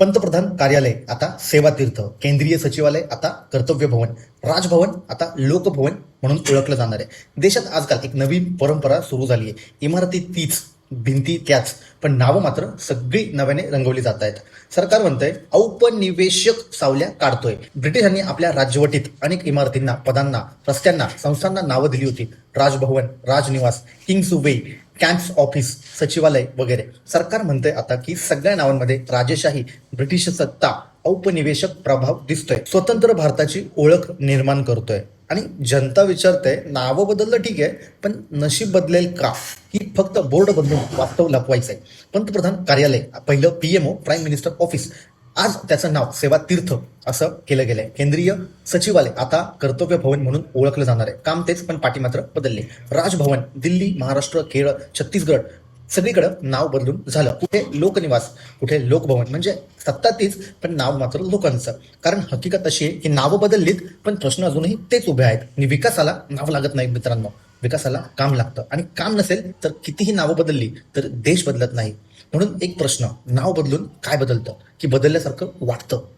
पंतप्रधान कार्यालय आता सेवा तीर्थ केंद्रीय सचिवालय आता कर्तव्य भवन राजभवन आता लोकभवन म्हणून ओळखलं जाणार आहे. देशात आजकाल एक नवीन परंपरा सुरू झाली आहे. इमारती तीच. भिंती त्याच पण नावं मात्र सगळी नव्याने रंगवली जात आहेत. सरकार म्हणतंय औपनिवेशक सावल्या काढतोय. ब्रिटिशांनी आपल्या राजवटीत अनेक इमारतींना पदांना रस्त्यांना संस्थांना नावं दिली होती. Raj Bhavan Raj Niwas Kingsway camps office सचिवालय वगैरे. सरकार म्हणतंय आता की सगळ्या नावांमध्ये राजेशाही ब्रिटिश सत्ता औपनिवेशक प्रभाव दिसतोय. स्वतंत्र भारताची ओळख निर्माण करतोय. आणि जनता विचारते नावं बदललं ठीक आहे पण नशीब बदलेल का? ही फक्त बोर्ड बदलून वास्तव आहे पंतप्रधान कार्यालय पहिलं पीएमओ प्राईम मिनिस्टर ऑफिस आज त्याचं नाव सेवा तीर्थ असं केलं गेलंय. केंद्रीय सचिवालय आता कर्तव्य भवन म्हणून ओळखलं जाणार आहे. काम तेच पण पाठी मात्र बदलले. राजभवन दिल्ली महाराष्ट्र केरळ छत्तीसगड सगळीकडं नाव बदलून झालं. कुठे लोकनिवास कुठे लोकभवन म्हणजे सत्ता तीच पण नाव मात्र लोकांचं. कारण हकीकत अशी आहे की नावं बदललीत पण प्रश्न अजूनही तेच उभे आहेत. आणि विकासाला नाव लागत नाही मित्रांनो. विकासाला काम लागतं. आणि काम नसेल तर कितीही नावं बदलली तर देश बदलत नाही. म्हणून एक प्रश्न नाव बदलून काय बदलतं? की बदलल्यासारखं वाटतं.